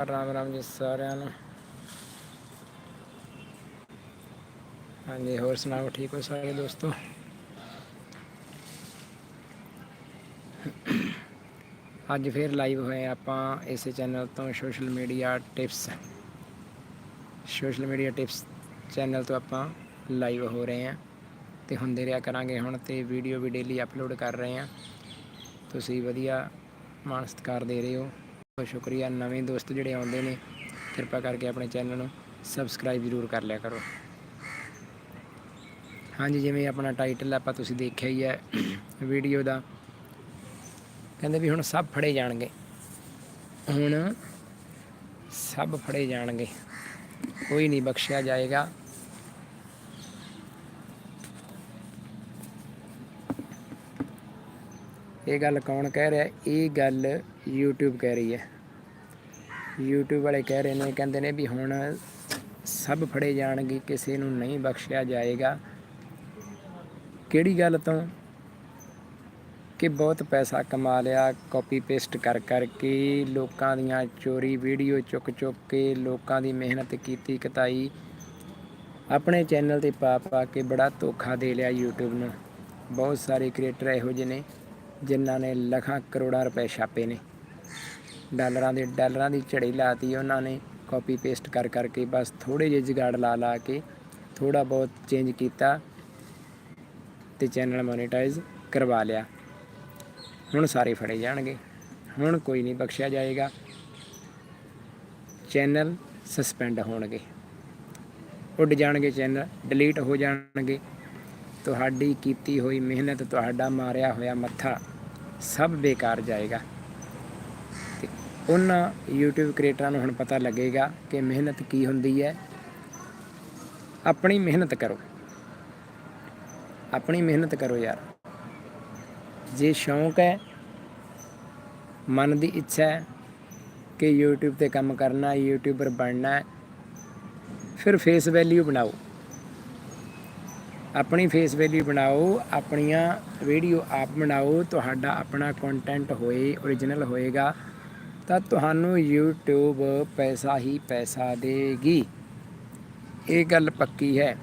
ਰਾਮ ਰਾਮ ਜੀ ਸਾਰਿਆਂ ਨੂੰ। ਹਾਂਜੀ, ਹੋਰ ਸੁਣਾਓ, ਠੀਕ ਹੋ ਸਾਰੇ ਦੋਸਤੋ? ਅੱਜ ਫੇਰ ਲਾਈਵ ਹੋਏ ਆਪਾਂ ਇਸੇ ਚੈਨਲ ਤੋਂ social media tips social media tips channel ਤੋਂ ਆਪਾਂ ਲਾਈਵ ਹੋ ਰਹੇ ਹਾਂ ਤੇ ਹੁੰਦੇ ਰਿਹਾ ਕਰਾਂਗੇ ਹੁਣ ਤੇ ਵੀਡੀਓ ਵੀ ਡੇਲੀ ਅਪਲੋਡ ਕਰ ਰਹੇ ਹਾਂ। ਤੁਸੀਂ ਵਧੀਆ ਮਾਣ ਸਤਿਕਾਰ ਦੇ ਰਹੇ ਹੋ। ਬਹੁਤ ਸ਼ੁਕਰੀਆ। ਨਵੇਂ ਦੋਸਤ ਜਿਹੜੇ ਆਉਂਦੇ ਨੇ, ਕਿਰਪਾ ਕਰਕੇ ਆਪਣੇ ਚੈਨਲ ਨੂੰ ਸਬਸਕ੍ਰਾਈਬ ਜ਼ਰੂਰ ਕਰ ਲਿਆ ਕਰੋ। ਹਾਂਜੀ, ਜਿਵੇਂ ਆਪਣਾ ਟਾਈਟਲ ਆਪਾਂ ਤੁਸੀਂ ਦੇਖਿਆ ਹੀ ਹੈ ਵੀਡੀਓ ਦਾ। ਕਹਿੰਦੇ ਵੀ ਹੁਣ ਸਭ ਫੜੇ ਜਾਣਗੇ। ਹੁਣ ਸਭ ਫੜੇ ਜਾਣਗੇ। ਕੋਈ ਨਹੀਂ ਬਖਸ਼ਿਆ ਜਾਏਗਾ। ਇਹ ਗੱਲ ਕੌਣ ਕਹਿ ਰਿਹਾ? ਇਹ ਗੱਲ YouTube ਕਹਿ ਰਹੀ ਹੈ। YouTube ਵਾਲੇ ਕਹਿ ਰਹੇ ਨੇ, ਕਹਿੰਦੇ ਨੇ ਵੀ ਹੁਣ ਸਭ ਫੜੇ ਜਾਣਗੇ, ਕਿਸੇ ਨੂੰ ਨਹੀਂ ਬਖਸ਼ਿਆ ਜਾਏਗਾ। ਕਿਹੜੀ ਗੱਲ ਤੋਂ? ਕਿ ਬਹੁਤ ਪੈਸਾ ਕਮਾ ਲਿਆ ਕਾਪੀ ਪੇਸਟ ਕਰ ਕਰਕੇ, ਲੋਕਾਂ ਦੀਆਂ ਚੋਰੀ ਵੀਡੀਓ ਚੁੱਕ ਚੁੱਕ ਕੇ, ਲੋਕਾਂ ਦੀ ਮਿਹਨਤ ਕੀਤੀ ਕਤਾਈ। ਆਪਣੇ ਚੈਨਲ ਤੇ ਪਾ ਪਾ ਕੇ ਬੜਾ ਧੋਖਾ ਦੇ ਲਿਆ YouTube ਨੂੰ। ਬਹੁਤ ਸਾਰੇ ਕ੍ਰੀਏਟਰ ਇਹੋ ਜਿਹੇ ਨੇ। ਜਿਨ੍ਹਾਂ ਨੇ ਲੱਖਾਂ ਕਰੋੜਾਂ ਰੁਪਏ ਛਾਪੇ ਨੇ। ਡਾਲਰਾਂ ਦੇ ਡਾਲਰਾਂ ਦੀ ਝੜੀ ਲਾਤੀ ਉਹਨਾਂ ਨੇ। ਕਾਪੀ ਪੇਸਟ ਕਰ ਕਰਕੇ ਬਸ ਥੋੜੇ ਜਿਹੇ ਜਗਾੜ ਲਾ ਲਾ ਕੇ ਥੋੜਾ ਬਹੁਤ ਚੇਂਜ ਕੀਤਾ ਤੇ ਚੈਨਲ ਮੋਨੇਟਾਈਜ਼ ਕਰਵਾ ਲਿਆ। ਹੁਣ ਸਾਰੇ ਫੜੇ ਜਾਣਗੇ। ਹੁਣ ਕੋਈ ਨਹੀਂ ਬਖਸ਼ਿਆ ਜਾਏਗਾ। ਚੈਨਲ ਸਸਪੈਂਡ ਹੋਣਗੇ। ਉੱਡ ਜਾਣਗੇ ਚੈਨਲ ਡਿਲੀਟ ਹੋ ਜਾਣਗੇ। ਤੁਹਾਡੀ ਕੀਤੀ ਹੋਈ ਮਿਹਨਤ, ਤੁਹਾਡਾ ਮਾਰਿਆ ਹੋਇਆ ਮੱਥਾ ਸਭ ਬੇਕਾਰ ਜਾਏਗਾ। ਤੇ ਉਹਨਾਂ YouTube ਕ੍ਰੀਏਟਰਾਂ ਨੂੰ ਹੁਣ ਪਤਾ ਲੱਗੇਗਾ ਕਿ ਮਿਹਨਤ ਕੀ ਹੁੰਦੀ ਹੈ। ਆਪਣੀ ਮਿਹਨਤ ਕਰੋ। ਆਪਣੀ ਮਿਹਨਤ ਕਰੋ ਯਾਰ। ਜੇ ਸ਼ੌਂਕ ਹੈ, ਮਨ ਦੀ ਇੱਛਾ ਹੈ ਕਿ YouTube ਤੇ ਕੰਮ ਕਰਨਾ ਯੂਟਿਊਬਰ ਬਣਨਾ ਹੈ, ਫਿਰ ਫੇਸ ਵੈਲਿਊ ਬਣਾਓ। ਆਪਣੀ ਫੇਸ ਵੈਲਿਊ ਬਣਾਓ, ਆਪਣੀਆਂ ਵੀਡੀਓ ਆਪ ਬਣਾਓ, ਤੁਹਾਡਾ ਆਪਣਾ ਕੰਟੈਂਟ ਹੋਏ origignal ਹੋਏਗਾ, ਤਾਂ ਤੁਹਾਨੂੰ YouTube ਪੈਸਾ ਹੀ ਪੈਸਾ ਦੇਗੀ। ਇਹ ਗੱਲ ਪੱਕੀ ਹੈ।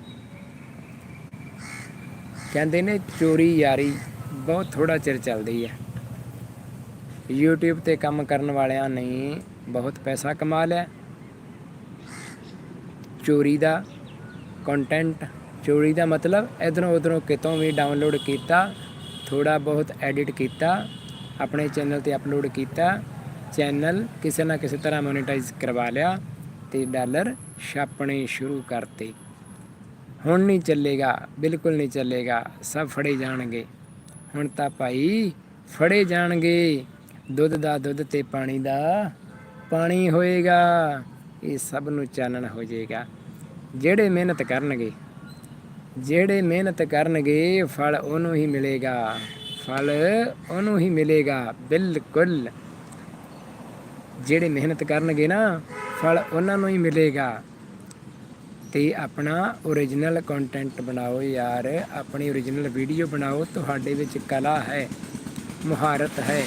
ਕਹਿੰਦੇ ਨੇ ਚੋਰੀ ਯਾਰੀ ਬਹੁਤ ਥੋੜਾ ਚਿਰ ਚੱਲਦੀ ਹੈ। YouTube ਤੇ ਕੰਮ ਕਰਨ ਵਾਲਿਆਂ ਨੇ ਬਹੁਤ ਪੈਸਾ ਕਮਾ ਲਿਆ। ਚੋਰੀ ਦਾ ਕੰਟੈਂਟ ਚੋਰੀ ਦਾ ਮਤਲਬ ਇਧਰੋਂ ਉਧਰੋਂ ਕਿਤੋਂ ਵੀ ਡਾਊਨਲੋਡ ਕੀਤਾ ਥੋੜਾ ਬਹੁਤ ਐਡਿਟ ਕੀਤਾ, ਆਪਣੇ ਚੈਨਲ ਤੇ ਅਪਲੋਡ ਕੀਤਾ ਚੈਨਲ ਕਿਸੇ ਨਾ ਕਿਸੇ ਤਰ੍ਹਾਂ ਮੋਨੇਟਾਈਜ਼ ਕਰਵਾ ਲਿਆ ਤੇ ਡਾਲਰ ਛਾਪਣੇ ਸ਼ੁਰੂ ਕਰਤੇ। ਹੁਣ ਨਹੀਂ ਚੱਲੇਗਾ, ਬਿਲਕੁਲ ਨਹੀਂ ਚੱਲੇਗਾ, ਸਭ ਫੜੇ ਜਾਣਗੇ। ਹੁਣ ਤਾਂ ਭਾਈ ਫੜੇ ਜਾਣਗੇ, ਦੁੱਧ ਦਾ ਦੁੱਧ ਤੇ ਪਾਣੀ ਦਾ ਪਾਣੀ ਹੋਏਗਾ, ਇਹ ਸਭ ਨੂੰ ਚਾਨਣ ਹੋ ਜਾਏਗਾ। ਜਿਹੜੇ ਮਿਹਨਤ ਕਰਨਗੇ ਜਿਹੜੇ ਮਿਹਨਤ ਕਰਨਗੇ, ਫਲ ਉਹਨੂੰ ਹੀ ਮਿਲੇਗਾ। ਫਲ ਉਹਨੂੰ ਹੀ ਮਿਲੇਗਾ, ਬਿਲਕੁਲ। ਜਿਹੜੇ ਮਿਹਨਤ ਕਰਨਗੇ ਨਾ, ਫਲ ਉਹਨਾਂ ਨੂੰ ਹੀ ਮਿਲੇਗਾ। ਤੇ ਆਪਣਾ origignal ਕੰਟੈਂਟ ਬਣਾਓ ਯਾਰ। ਆਪਣੀ origignal ਵੀਡੀਓ ਬਣਾਓ। ਤੁਹਾਡੇ ਵਿੱਚ ਕਲਾ ਹੈ, ਮੁਹਾਰਤ ਹੈ।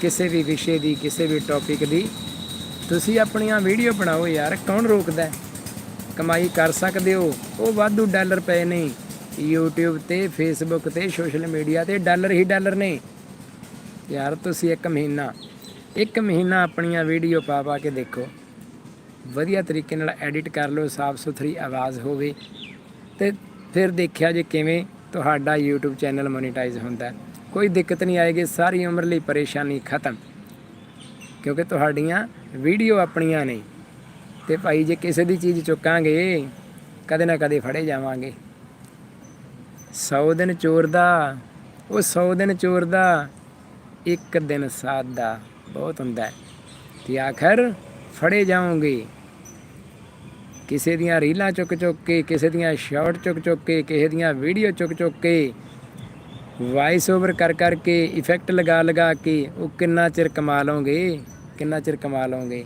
ਕਿਸੇ ਵੀ ਵਿਸ਼ੇ ਦੀ, ਕਿਸੇ ਵੀ ਟੌਪਿਕ ਦੀ ਤੁਸੀਂ ਆਪਣੀਆਂ ਵੀਡੀਓ ਬਣਾਓ ਯਾਰ। ਕੌਣ ਰੋਕਦਾ ਹੈ? ਕਮਾਈ ਕਰ ਸਕਦੇ ਹੋ, ਉਹ ਵਾਧੂ ਡਾਲਰ ਪਏ ਨੇ। YouTube ਤੇ, Facebook ਤੇ ਸੋਸ਼ਲ ਮੀਡੀਆ ਤੇ ਡਾਲਰ ਹੀ ਡਾਲਰ ਨੇ। ਯਾਰ ਤੁਸੀਂ ਇੱਕ ਮਹੀਨਾ ਇੱਕ ਮਹੀਨਾ ਆਪਣੀਆਂ ਵੀਡੀਓ ਪਾ ਪਾ ਕੇ ਦੇਖੋ। ਵਧੀਆ ਤਰੀਕੇ ਨਾਲ ਐਡਿਟ ਕਰ ਲਓ, ਸਾਫ਼ ਸੁਥਰੀ ਆਵਾਜ਼ ਹੋਵੇ। ਤੇ ਫਿਰ ਦੇਖਿਆ ਜੇ ਕਿਵੇਂ ਤੁਹਾਡਾ YouTube ਚੈਨਲ ਮੋਨੀਟਾਈਜ਼ ਹੁੰਦਾ। ਕੋਈ ਦਿੱਕਤ ਨਹੀਂ ਆਏਗੀ, ਸਾਰੀ ਉਮਰ ਲਈ ਪਰੇਸ਼ਾਨੀ ਖਤਮ। ਕਿਉਂਕਿ ਤੁਹਾਡੀਆਂ ਵੀਡੀਓ ਆਪਣੀਆਂ ਨੇ। ਤੇ ਭਾਈ ਜੇ ਕਿਸੇ ਦੀ ਚੀਜ਼ ਚੁੱਕਾਂਗੇ, ਕਦੇ ਨਾ ਕਦੇ ਫੜੇ ਜਾਵਾਂਗੇ। 100 ਦਿਨ ਚੋਰ ਦਾ, ਉਹ 100 ਦਿਨ ਚੋਰ ਦਾ, ਇੱਕ ਦਿਨ ਸਾਧ ਦਾ ਬਹੁਤ ਹੁੰਦਾ ਹੈ। ਤੇ ਆਖਰ ਫੜੇ ਜਾਓਗੇ। ਕਿਸੇ ਦੀਆਂ ਰੀਲਾਂ ਚੁੱਕ ਚੁੱਕ ਕੇ, ਕਿਸੇ ਦੀਆਂ ਸ਼ਾਰਟ ਚੁੱਕ ਚੁੱਕ ਕੇ, ਕਿਸੇ ਦੀਆਂ ਵੀਡੀਓ ਚੁੱਕ ਚੁੱਕ ਕੇ ਵਾਇਸ ਓਵਰ ਕਰ ਕਰਕੇ ਇਫੈਕਟ ਲਗਾ ਲਗਾ ਕੇ, ਉਹ ਕਿੰਨਾ ਚਿਰ ਕਮਾ ਲਓਗੇ, ਕਿੰਨਾ ਚਿਰ ਕਮਾ ਲਓਗੇ?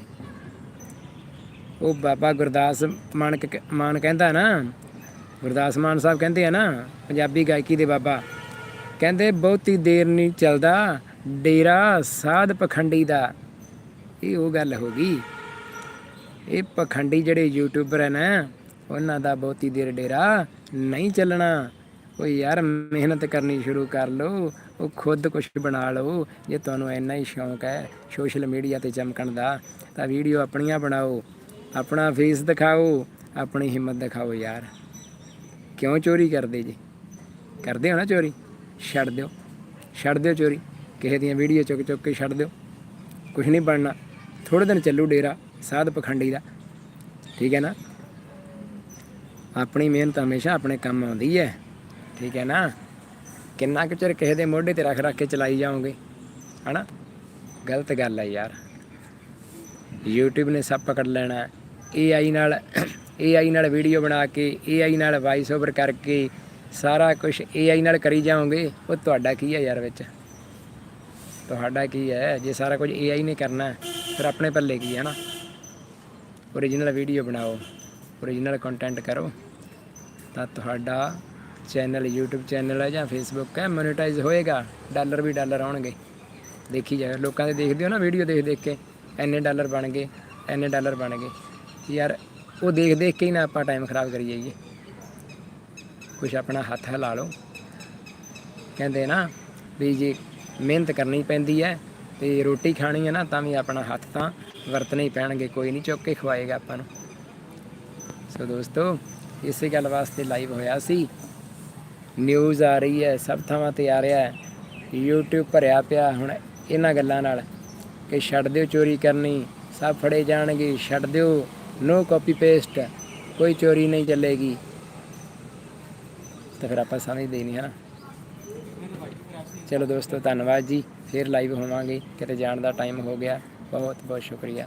ਉਹ ਬਾਬਾ ਗੁਰਦਾਸ ਮਾਨਕ ਮਾਨ ਕਹਿੰਦਾ ਨਾ, ਗੁਰਦਾਸ ਮਾਨ ਸਾਹਿਬ ਕਹਿੰਦੇ ਆ ਨਾ, ਪੰਜਾਬੀ ਗਾਇਕੀ ਦੇ ਬਾਬਾ, ਕਹਿੰਦੇ ਬਹੁਤੀ ਦੇਰ ਨਹੀਂ ਚੱਲਦਾ, ਡੇਰਾ ਸਾਧ ਪਖੰਡੀ ਦਾ। ਇਹ ਉਹ ਗੱਲ ਹੋ ਗਈ। ਇਹ ਪਖੰਡੀ ਜਿਹੜੇ ਯੂਟਿਊਬਰ ਹੈ ਨਾ, ਉਹਨਾਂ ਦਾ ਬਹੁਤੀ ਦੇਰ ਡੇਰਾ ਨਹੀਂ ਚੱਲਣਾ। ਉਹ ਯਾਰ ਮਿਹਨਤ ਕਰਨੀ ਸ਼ੁਰੂ ਕਰ ਲਓ, ਉਹ ਖੁਦ ਕੁਝ ਬਣਾ ਲਓ, ਜੇ ਤੁਹਾਨੂੰ ਇੰਨਾ ਹੀ ਸ਼ੌਂਕ ਹੈ ਸੋਸ਼ਲ ਮੀਡੀਆ ਤੇ ਚਮਕਣ ਦਾ, ਤਾਂ ਵੀਡੀਓ ਆਪਣੀਆਂ ਬਣਾਓ। ਆਪਣਾ ਫੇਸ ਦਿਖਾਓ, ਆਪਣੀ ਹਿੰਮਤ ਦਿਖਾਓ ਯਾਰ। ਕਿਉਂ ਚੋਰੀ ਕਰਦੇ ਜੀ? ਕਰਦੇ ਹੋ ਨਾ ਚੋਰੀ? ਛੱਡ ਦਿਓ। ਛੱਡ ਦਿਓ ਚੋਰੀ। ਕਿਸੇ ਦੀਆਂ ਵੀਡੀਓ ਚੁੱਕ ਚੁੱਕ ਕੇ ਛੱਡ ਦਿਓ। ਕੁਝ ਨਹੀਂ ਬਣਨਾ। ਥੋੜੇ ਦਿਨ ਚੱਲੂ ਡੇਰਾ, ਸਾਧ ਪਖੰਡੀ ਦਾ। ਠੀਕ ਹੈ ਨਾ? ਆਪਣੀ ਮਿਹਨਤ ਹਮੇਸ਼ਾ ਆਪਣੇ ਕੰਮ ਆਉਂਦੀ ਹੈ। ਠੀਕ ਹੈ ਨਾ? ਕਿੰਨਾ ਕੁ ਚਿਰ ਕਿਸੇ ਦੇ ਮੋਢੇ ਤੇ ਰੱਖ ਰੱਖ ਕੇ ਚਲਾਈ ਜਾਓਗੇ? ਹਨਾ? ਗਲਤ ਗੱਲ ਹੈ ਯਾਰ। YouTube ਨੇ ਸਭ ਪਕੜ ਲੈਣਾ। AI ਨਾਲ AI ਨਾਲ ਵੀਡੀਓ ਬਣਾ ਕੇ AI ਨਾਲ ਵਾਇਸ ਓਵਰ ਕਰਕੇ ਸਾਰਾ ਕੁਝ AI ਨਾਲ ਕਰੀ ਜਾਓਗੇ, ਉਹ ਤੁਹਾਡਾ ਕੀ ਹੈ ਯਾਰ ਵਿੱਚ? ਤੁਹਾਡਾ ਕੀ ਹੈ? ਜੇ ਸਾਰਾ ਕੁਝ AI ਨੇ ਕਰਨਾ, ਫਿਰ ਆਪਣੇ ਪੱਲੇ ਕੀ ਹੈ ਨਾ? ਓਰੀਜਨਲ ਵੀਡੀਓ ਬਣਾਓ ਓਰੀਜਨਲ ਕੰਟੈਂਟ ਕਰੋ। ਤਾਂ ਤੁਹਾਡਾ ਚੈਨਲ YouTube ਚੈਨਲ ਹੈ ਜਾਂ Facebook ਹੈ ਮੋਨੇਟਾਈਜ਼ ਹੋਏਗਾ, ਡਾਲਰ ਵੀ ਡਾਲਰ ਆਉਣਗੇ। ਦੇਖੀ ਜਾਓ ਲੋਕਾਂ ਦੇ ਦੇਖਦੇ ਹੋ ਨਾ ਵੀਡੀਓ ਦੇਖ ਦੇਖ ਕੇ ਐਨੇ ਡਾਲਰ ਬਣ ਗਏ ਐਨੇ ਡਾਲਰ ਬਣ ਗਏ। ਯਾਰ ਉਹ ਦੇਖ ਦੇਖ ਕੇ ਹੀ ਨਾ ਆਪਾਂ ਟਾਈਮ ਖਰਾਬ ਕਰੀ ਜਾਈਏ ਕੁਛ ਆਪਣਾ ਹੱਥ ਹਿਲਾ ਲਓ। ਕਹਿੰਦੇ ਨਾ ਵੀ ਜੇ ਮਿਹਨਤ ਕਰਨੀ ਪੈਂਦੀ ਹੈ ਤੇ ਰੋਟੀ ਖਾਣੀ ਹੈ ਨਾ ਤਾਂ ਵੀ ਆਪਣਾ ਹੱਥ ਤਾਂ ਵਰਤਣੇ ਹੀ ਪੈਣਗੇ, ਕੋਈ ਨਹੀਂ ਚੁੱਕ ਕੇ ਖਵਾਏਗਾ ਆਪਾਂ ਨੂੰ। ਸੋ ਦੋਸਤੋ, ਇਸੇ ਗੱਲ ਵਾਸਤੇ ਲਾਈਵ ਹੋਇਆ ਸੀ। ਨਿਊਜ਼ ਆ ਰਹੀ ਹੈ, ਸਭ ਥਾਵਾਂ ਤੇ ਆ ਰਿਹਾ ਹੈ। YouTube ਭਰਿਆ ਪਿਆ ਹੁਣ ਇਹਨਾਂ ਗੱਲਾਂ ਨਾਲ ਕਿ ਛੱਡ ਦਿਓ ਚੋਰੀ ਕਰਨੀ, ਸਭ ਫੜੇ ਜਾਣਗੇ, ਛੱਡ ਦਿਓ। ਨੋ ਕਾਪੀ ਪੇਸਟ ਕੋਈ ਚੋਰੀ ਨਹੀਂ ਚੱਲੇਗੀ। ਤਾਂ ਫਿਰ ਆਪਾਂ ਸਮਝਦੇ ਹੀ ਨਹੀਂ ਹਾਂ ਚਲੋ ਦੋਸਤੋ, ਧੰਨਵਾਦ ਜੀ। ਫਿਰ ਲਾਈਵ ਹੋਵਾਂਗੇ। ਕਿਤੇ ਜਾਣ ਦਾ ਟਾਈਮ ਹੋ ਗਿਆ। ਬਹੁਤ ਬਹੁਤ ਸ਼ੁਕਰੀਆ।